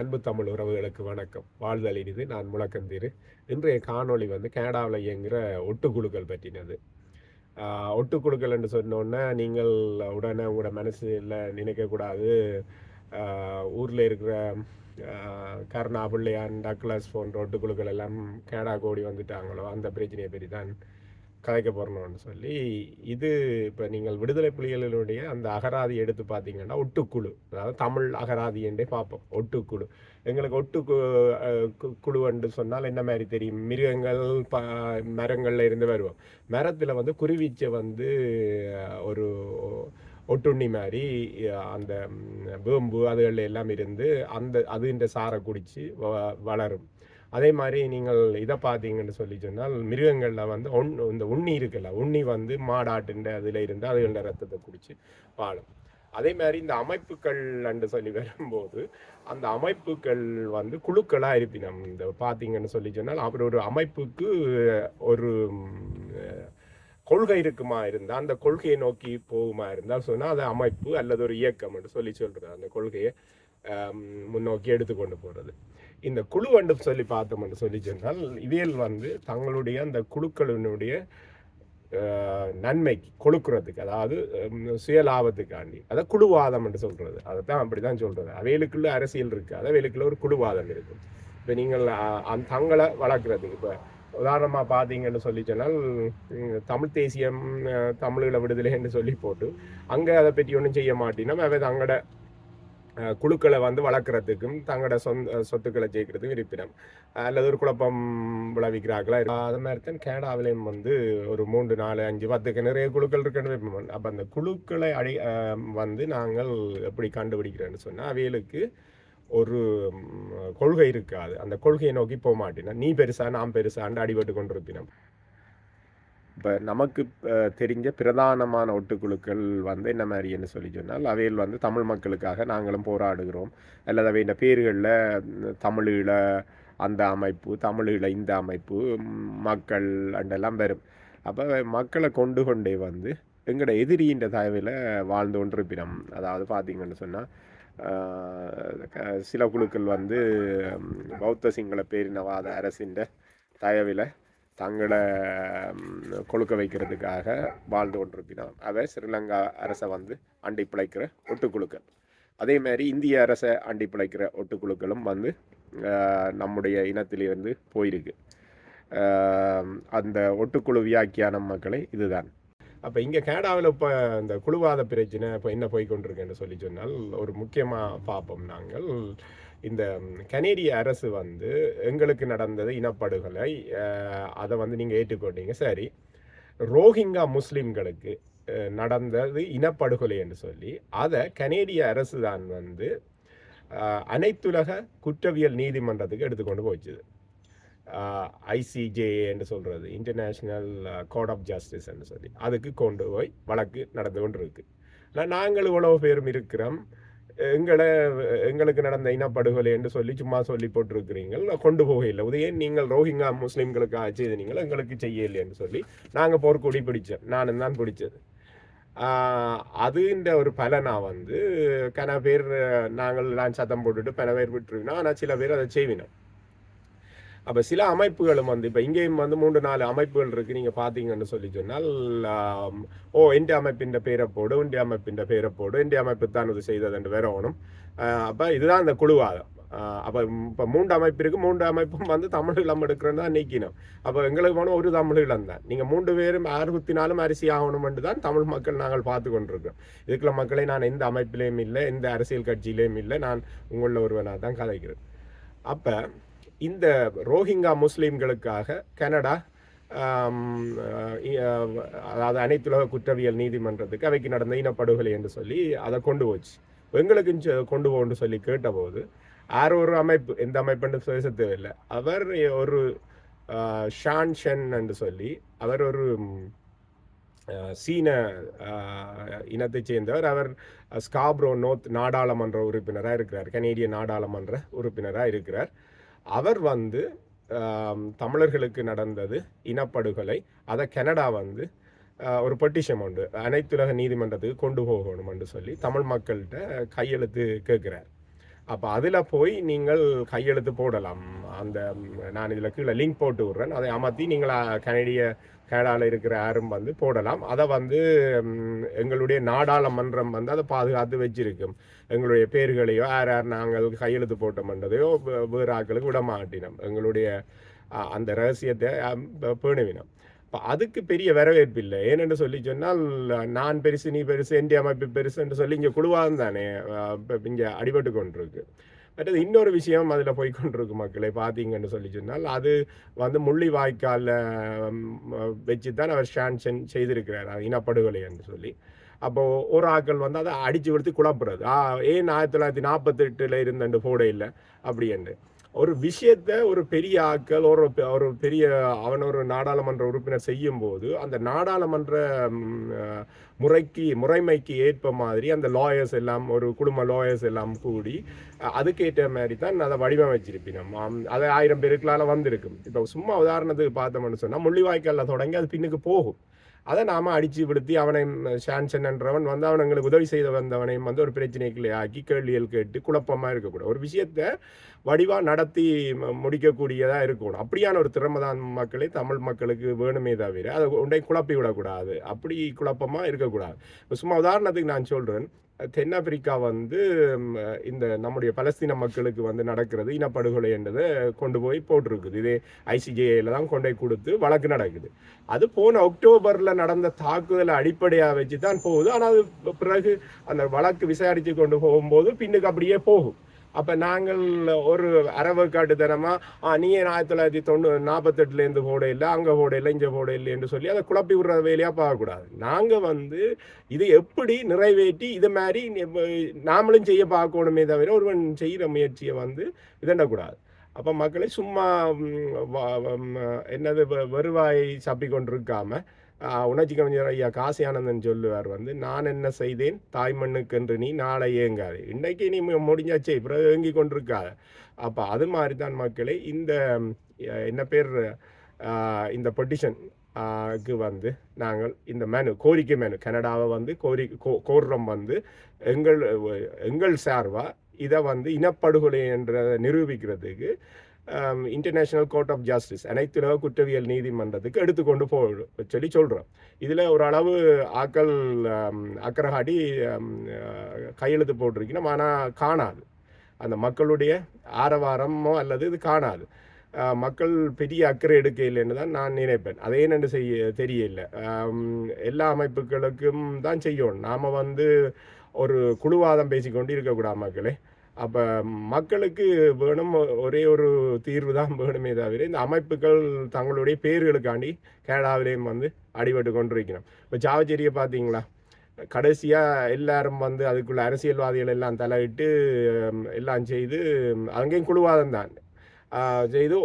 அன்பு தமிழ் உறவுகளுக்கு வணக்கம். வாழ்தல் இனிது நான் முழக்கந்தீரு இன்றைய காணொளி வந்து கனடாவில் இயங்குகிற ஒட்டுக்குழுக்கள் பற்றினது. ஒட்டுக்குழுக்கள் என்று சொன்னோன்னே நீங்கள் உடனே உங்களோட மனசில் நினைக்கக்கூடாது. ஊரில் இருக்கிற கர்ணா கருணா பிள்ளையான் டக்ளஸ் போன்ற ஒட்டுக்குழுக்கள் எல்லாம் கனடா கோடி வந்துட்டாங்களோ அந்த பிரச்சனையை பற்றி தான் கலைக்க போடணும்னு சொல்லி இது இப்போ நீங்கள் விடுதலை புலிகளினுடைய அந்த அகராதி எடுத்து பார்த்தீங்கன்னா ஒட்டுக்குழு. அதாவது தமிழ் அகராதி என்றே பார்ப்போம். ஒட்டுக்குழு. எங்களுக்கு ஒட்டு குழு என்று சொன்னால் என்ன மாதிரி தெரியும்? மிருகங்கள் ப மரங்களில் இருந்து வருவோம். மரத்தில் வந்து குருவீச்சை வந்து ஒரு ஒட்டுண்ணி மாதிரி அந்த வேம்பு அதுகள் எல்லாம் இருந்து அந்த அதுன்ற சாரை குடித்து வ வளரும். அதே மாதிரி நீங்கள் இதை பார்த்தீங்கன்னு சொல்லி சொன்னால் மிருகங்களில் வந்து ஒன் இந்த உண்ணி இருக்குல்ல உண்ணி வந்து மாடாட்டுன்ற அதில் இருந்து அதுகள ரத்தத்தை குடித்து வாழும். அதே மாதிரி இந்த அமைப்புகள் என்று சொல்லி வரும்போது அந்த அமைப்புகள் வந்து குழுக்களாக இருப்பினம் இந்த பார்த்தீங்கன்னு சொல்லி சொன்னால் அப்படி ஒரு அமைப்புக்கு ஒரு கொள்கை இருக்குமா இருந்தால் அந்த கொள்கையை நோக்கி போகுமா இருந்தால் சொன்னால் அது அமைப்பு அல்லது ஒரு இயக்கம் என்று சொல்லி சொல்கிறது அந்த கொள்கையை. முன்னோக்கி முன்னோக்கி எடுத்துக்கொண்டு போகிறது இந்த குழு என்று சொல்லி பார்த்தோம்னு சொல்லி சொன்னால் இவியல் வந்து தங்களுடைய அந்த குழுக்களினுடைய நன்மைக்கு கொடுக்கறதுக்கு அதாவது சுய சுயலாபத்துக்காண்டி. அதை குழுவாதம் என்று சொல்கிறது அதை தான் அப்படி தான் சொல்கிறது அவைகளுக்குள்ள அரசியல் இருக்குது அதை அவைகளுக்குள்ள ஒரு குழுவாதம் இருக்கும். இப்போ நீங்கள் அந் அந்த தங்களை வளர்க்குறதுக்கு இப்போ உதாரணமாக பார்த்தீங்கன்னு சொல்லி சொன்னால் தமிழ் தேசியம் தமிழ்களை தமிழீழ விடுதலை என்று சொல்லி போட்டு அங்கே அதை பற்றி ஒன்றும் செய்ய மாட்டினோம் அவை தங்களோட குழுக்களை வந்து வளர்க்குறதுக்கும் தங்களோட சொந்த சொத்துக்களை ஜெயிக்கிறதுக்கும் இருப்பினம் அல்லது ஒரு குழப்பம் விளைவிக்கிறார்களா அது மாதிரி தான் கேனடாவிலையும் வந்து ஒரு மூன்று நாலு அஞ்சு பத்துக்கு நிறைய குழுக்கள் இருக்குன்னு அப்போ அந்த குழுக்களை அடி வந்து நாங்கள் எப்படி கண்டுபிடிக்கிறோன்னு சொன்னால் அவைகளுக்கு ஒரு கொள்கை இருக்காது. அந்த கொள்கையை நோக்கி போக மாட்டேன். நீ பெருசா நான் பெருசாண்டு அடிபட்டு கொண்டிருப்பினோம். இப்போ நமக்கு தெரிஞ்ச பிரதானமான ஒட்டுக்குழுக்கள் வந்து என்ன மாதிரி என்ன சொல்லி சொன்னால் அவையில் வந்து தமிழ் மக்களுக்காக நாங்களும் போராடுகிறோம். அல்லது அவை இந்த பேர்களில் தமிழீழ அந்த அமைப்பு தமிழீழ இந்த அமைப்பு மக்கள் அண்டெல்லாம் வரும். அப்போ மக்களை கொண்டு கொண்டே வந்து எங்களோட எதிரின்ற தயவில் வாழ்ந்து கொண்டிருப்பினோம் அதாவது பார்த்தீங்கன்னு சொன்னால் சில குழுக்கள் வந்து பௌத்த சிங்கள பேரினவாத அரசின் தயவில் தங்களை கொழுக்க வைக்கிறதுக்காக வாழ்ந்து கொண்டிருப்பினோம் அவை ஸ்ரீலங்கா அரசை வந்து அண்டி பிழைக்கிற ஒட்டுக்குழுக்கள். அதே மாதிரி இந்திய அரசை அண்டி பிழைக்கிற ஒட்டுக்குழுக்களும் வந்து நம்முடைய இனத்திலிருந்து போயிருக்கு. அந்த ஒட்டுக்குழு வியாக்கியான மக்களை இதுதான். அப்போ இங்கே கனடாவில் இப்போ இந்த குழுவாத பிரச்சனை இப்போ என்ன போய் கொண்டிருக்குன்னு சொல்லி சொன்னால் ஒரு முக்கியமாக பார்ப்போம் நாங்கள். இந்த கனேடிய அரசு வந்து எங்களுக்கு நடந்தது இனப்படுகொலை அதை வந்து நீங்கள் ஏற்றுக்கொண்டீங்க. சரி. ரோஹிங்கா முஸ்லீம்களுக்கு நடந்தது இனப்படுகொலை என்று சொல்லி அதை கனேடிய அரசு தான் வந்து அனைத்துலக குற்றவியல் நீதிமன்றத்துக்கு எடுத்துக்கொண்டு போச்சுது ஐசிஜே என்று சொல்கிறது இன்டர்நேஷ்னல் கோர்ட் ஆஃப் ஜஸ்டிஸ் என்று சொல்லி அதுக்கு கொண்டு போய் வழக்கு நடந்து கொண்டு இருக்கு நாங்கள் இவ்வளவு பேரும் இருக்கிறோம். எங்களை எங்களுக்கு நடந்த இனப்படுகொலை என்று சொல்லி சும்மா சொல்லி போட்டிருக்கிறீங்கள் நான் கொண்டு போகையில் உதய நீங்கள் ரோஹிங்கா முஸ்லீம்களுக்கு செய்து நீங்கள் எங்களுக்கு செய்யலைன்னு சொல்லி நாங்கள் போர்க்குடி பிடிச்சோம். நானும் தான் பிடிச்சது. அதுன்ற ஒரு பலனா வந்து கன பேர் நாங்கள் நான் சத்தம் போட்டுட்டு பல பேர் விட்டுருவினோம். ஆனால் சில பேர் அதை செய்வினோம். அப்போ சில அமைப்புகளும் வந்து இப்போ இங்கேயும் வந்து மூன்று நாலு அமைப்புகள் இருக்குது நீங்கள் பார்த்தீங்கன்னு சொல்லி சொன்னால் ஓ இந்திய அமைப்பின் பேரை போடு இந்திய அமைப்பின் பேரை போடு இந்திய அமைப்பு தான் இது செய்தது என்று வரணும் அப்போ இதுதான் இந்த குழுவாதம். அப்போ இப்போ மூன்று அமைப்பு இருக்குது மூன்று அமைப்பும் வந்து தமிழ் இளம் எடுக்கிறேன்னு தான் நீக்கினோம். அப்போ எங்களுக்கு போன ஒரு தமிழ் இளம் தான். நீங்கள் மூன்று பேரும் அறுபத்தி நாலும் அரிசி ஆகணும்னு தான் தமிழ் மக்கள் நாங்கள் பார்த்து கொண்டிருக்கிறோம். இதுக்குள்ள மக்களை நான் எந்த அமைப்பிலையும் இல்லை எந்த அரசியல் கட்சியிலையும் இல்லை நான் உங்களில் ஒருவனாக தான் கதைக்கிறேன். அப்போ இந்த ரோஹிங்கா முஸ்லீம்களுக்காக கனடா அதாவது அனைத்துலக குற்றவியல் நீதிமன்றத்துக்கு அவைக்கு நடந்த இனப்படுகொலை என்று சொல்லி அதை கொண்டு போச்சு. எங்களுக்கு கொண்டு போன்னு சொல்லி கேட்டபோது யார் ஒரு அமைப்பு எந்த அமைப்புன்னு பேச தேவையில்லை. அவர் ஒரு ஷான் ஷென் என்று சொல்லி அவர் ஒரு சீன இனத்தைச் சேர்ந்தவர். அவர் ஸ்காப்ரோ நோத் நாடாளுமன்ற உறுப்பினராக இருக்கிறார். கனேடிய நாடாளுமன்ற உறுப்பினராக இருக்கிறார். அவர் வந்து தமிழர்களுக்கு நடந்தது இனப்படுகொலை. அதை கனடா வந்து ஒரு பெட்டிஷன் உண்டு. அனைத்துலக நீதிமன்றத்துக்கு கொண்டு போகணும் என்று சொல்லி தமிழ் மக்கள்கிட்ட கையெழுத்து கேட்குறார். அப்போ அதில் போய் நீங்கள் கையெழுத்து போடலாம். அந்த நான் இதில் கீழே லிங்க் போட்டு விட்றேன். அதை அமர்த்தி நீங்கள் கனடிய கனடாவில் இருக்கிற யாரும் வந்து போடலாம். அதை வந்து எங்களுடைய நாடாளுமன்றம் வந்து அதை பாதுகாத்து வச்சிருக்கும். எங்களுடைய பேர்களையோ யார் யார் நாங்கள் கையெழுத்து போட்டோம்ன்றதையோ மண்டதையோ வேறு ஆட்களுக்கு விட மாட்டினோம். எங்களுடைய அந்த ரகசியத்தை அம், பேணுவினோம். இப்போ அதுக்கு பெரிய வரவேற்பு இல்லை. ஏனென்று சொல்லி சொன்னால் நான் பெருசு நீ பெருசு என் அமைப்பு பெருசுன்னு சொல்லி இங்கே குழுவாக தானே இங்கே அடிபட்டு கொண்டிருக்கு. மற்றது இன்னொரு விஷயம் அதில் போய்கொண்டிருக்கு மக்களை பார்த்தீங்கன்னு சொல்லி சொன்னால் அது வந்து முள்ளி வாய்க்காலில் வச்சு தான் அவர் சான்சன் செய்திருக்கிறார் இனப்படுகொலை என்று சொல்லி. அப்போ ஒரு ஆக்கள் வந்து அதை அடிச்சு விடுத்து குழப்புறது. ஆ ஏன் ஆயிரத்தி தொள்ளாயிரத்தி நாற்பத்தெட்டில் இருந்த போட அப்படின்ட்டு. ஒரு விஷயத்த ஒரு பெரிய ஆக்கள் ஒரு பெ- ஒரு பெரிய அவன் ஒரு நாடாளுமன்ற உறுப்பினர் செய்யும் போது அந்த நாடாளுமன்ற முறைக்கு முறைமைக்கு ஏற்ப மாதிரி அந்த லாயர்ஸ் எல்லாம் ஒரு குடும்ப லாயர்ஸ் எல்லாம் கூடி அதுக்கேற்ற மாதிரி தான் அதை வடிவமைச்சிருப்பினோம். ஆம், அது ஆயிரம் பேருக்களால் வந்திருக்கும். இப்போ சும்மா உதாரணத்துக்கு பார்த்தோம்னு சொன்னால் முள்ளிவாய்க்காலில் தொடங்கி அது பின்னுக்கு போகும். அதை நாம அடிச்சுப்படுத்தி அவனை ஷான்சன் என்றவன் வந்து அவன் எங்களுக்கு உதவி செய்த வந்தவனையும் வந்து ஒரு பிரச்சனைக்குள்ளே ஆக்கி கேள்விகள் கேட்டு குழப்பமாக இருக்கக்கூடாது. ஒரு விஷயத்த வடிவாக நடத்தி முடிக்கக்கூடியதாக இருக்கணும். அப்படியான ஒரு திறமை தான் மக்களே தமிழ் மக்களுக்கு வேணுமே தவிர அதை உண்டை குழப்பி விடக்கூடாது. அப்படி குழப்பமா இருக்கக்கூடாது. சும்மா உதாரணத்துக்கு நான் சொல்கிறேன் தென்னாப்பிரிக்கா வந்து இந்த நம்முடைய பலஸ்தீன மக்களுக்கு வந்து நடக்கிறது இனப்படுகொலை என்றதை கொண்டு போய் போட்டிருக்குது. இதே ஐசிஜேயில் தான் கொண்டு போய் கொடுத்து வழக்கு நடக்குது. அது போன அக்டோபரில் நடந்த தாக்குதலை அடிப்படையாக வச்சு தான் போகுது. ஆனால் அது பிறகு அந்த வழக்கு விசாரித்து கொண்டு போகும்போது பின்னுக்கு அப்படியே போகும். அப்போ நாங்கள் ஒரு அரவக்காட்டுத்தனமா ஆ, நீ ஏன் ஆயிரத்தி தொள்ளாயிரத்தி தொண்ணூ நாற்பத்தெட்டுலேருந்து போட இல்லை அங்கே போட இல்லை இங்கே போட இல்லை என்று சொல்லி அதை குழப்பி விடுற வேலையாக பார்க்கக்கூடாது. நாங்கள் வந்து இதை எப்படி நிறைவேற்றி இது மாதிரி நாமளும் செய்ய பார்க்கணுமே தவிர ஒருவன் செய்கிற முயற்சியை வந்து இதண்டக்கூடாது அப்போ மக்களை சும்மா வ- என்னது வருவாய் சப்பி கொண்டிருக்காம உணர்ச்சி கவிஞர் ஐயா காசி ஆனந்தன் சொல்லுவார் வந்து நான் என்ன செய்தேன்? தாய் மண்ணுக்கென்று நீ நாளை ஏங்காது. இன்றைக்கு நீ முடிஞ்சாச்சே பிறகு ஏங்கி கொண்டிருக்காத. அப்போ அது மாதிரி தான் மக்களே இந்த என்ன பேர் இந்த பெட்டிஷன் க்கு வந்து நாங்கள் இந்த மேனு கோரிக்கை மேனு கனடாவை வந்து கோரி கோ- கோர்றோம் வந்து எங்கள் எங்கள் சார்பாக இதை வந்து இனப்படுகொலை என்ற நிரூபிக்கிறதுக்கு இன்டர்நேஷனல் கோர்ட் ஆஃப் ஜஸ்டிஸ் அனைத்துலக குற்றவியல் நீதிமன்றத்துக்கு எடுத்துக்கொண்டு போ சொல்லி சொல்கிறோம் இதில் ஓரளவு ஆக்கள் அக்கறை கையெழுத்து போட்டிருக்கணும். ஆனால் காணாது. அந்த மக்களுடைய ஆரவாரமோ அல்லது இது காணாது. மக்கள் பெரிய அக்கறை எடுக்கையில்லைன்னு தான் நான் நினைப்பேன். அதே என்னென்று செய்ய தெரியல எல்லா அமைப்புகளுக்கும் தான் செய்யணும். நாம் வந்து ஒரு குழுவாதம் பேசிக்கொண்டு இருக்கக்கூடாது மக்களே. அப்போ மக்களுக்கு வேணும் ஒரே ஒரு தீர்வு தான் வேணுமே தவிர இந்த அமைப்புகள் தங்களுடைய பேர்களுக்காண்டி கனடாவிலேயும் வந்து அடிபட்டு கொண்டிருக்கணும். இப்போ சாவச்சேரியை பார்த்தீங்களா கடைசியாக எல்லாரும் வந்து அதுக்குள்ள அரசியல்வாதிகள் எல்லாம் தலையிட்டு எல்லாம் செய்து அங்கேயும் குழுவாதம் தான். செய்து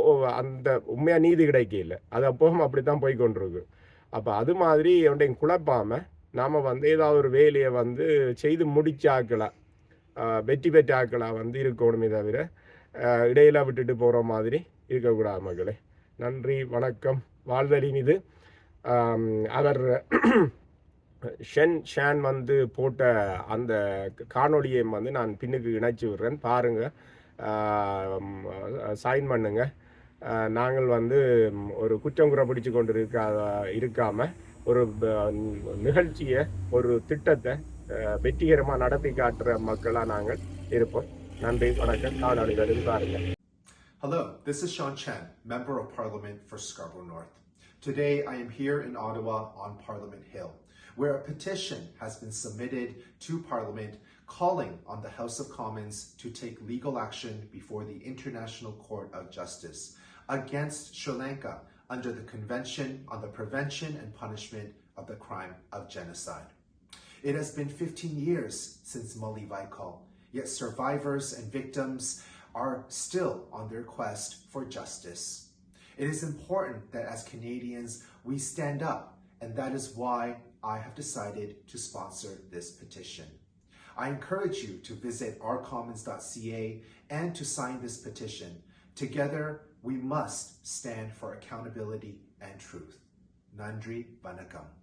அந்த உண்மையாக நீதி கிடைக்கல அது அப்போவும் அப்படி தான் போய் கொண்டிருக்கு அப்போ அது மாதிரி அவன்டையும் குழப்பாமல் நாம் வந்து ஏதாவது ஒரு வேலையை வந்து செய்து முடிச்சாக்கலாம். வெற்றி பெற்ற வந்து இருக்கணுமே தவிர இடையில விட்டுட்டு போகிற மாதிரி இருக்கக்கூடாது மக்களே. நன்றி வணக்கம் வாழ்தலின் இது. அவர் ஷென் ஷான் வந்து போட்ட அந்த காணொளியை வந்து நான் பின்னுக்கு இணைச்சி விடுறேன். பாருங்கள் சைன் பண்ணுங்க. நாங்கள் வந்து ஒரு குற்றம் குறை பிடிச்சு கொண்டு இருக்கா இருக்காமல் ஒரு நிகழ்ச்சியை ஒரு திட்டத்தை அஹ், வெற்றிகரமா நடத்தி காட்டுற மக்களா நாங்கள் இருப்போம் நன்றி வணக்கம் காணொலிகளில் பாருங்க Hello, this is Sean Chen, Member of Parliament for Scarborough North. Today I am here in Ottawa on Parliament Hill, where a petition has been submitted to Parliament calling on the House of Commons to take legal action before the International Court of Justice against Sri Lanka under the Convention on the Prevention and Punishment of the Crime of Genocide. It has been 15 years since Mali Vaikal, yet survivors and victims are still on their quest for justice. It is important that as Canadians we stand up, and that is why I have decided to sponsor this petition. I encourage you to visit ourcommons.ca and to sign this petition. Together, we must stand for accountability and truth. Nandri Vanakam.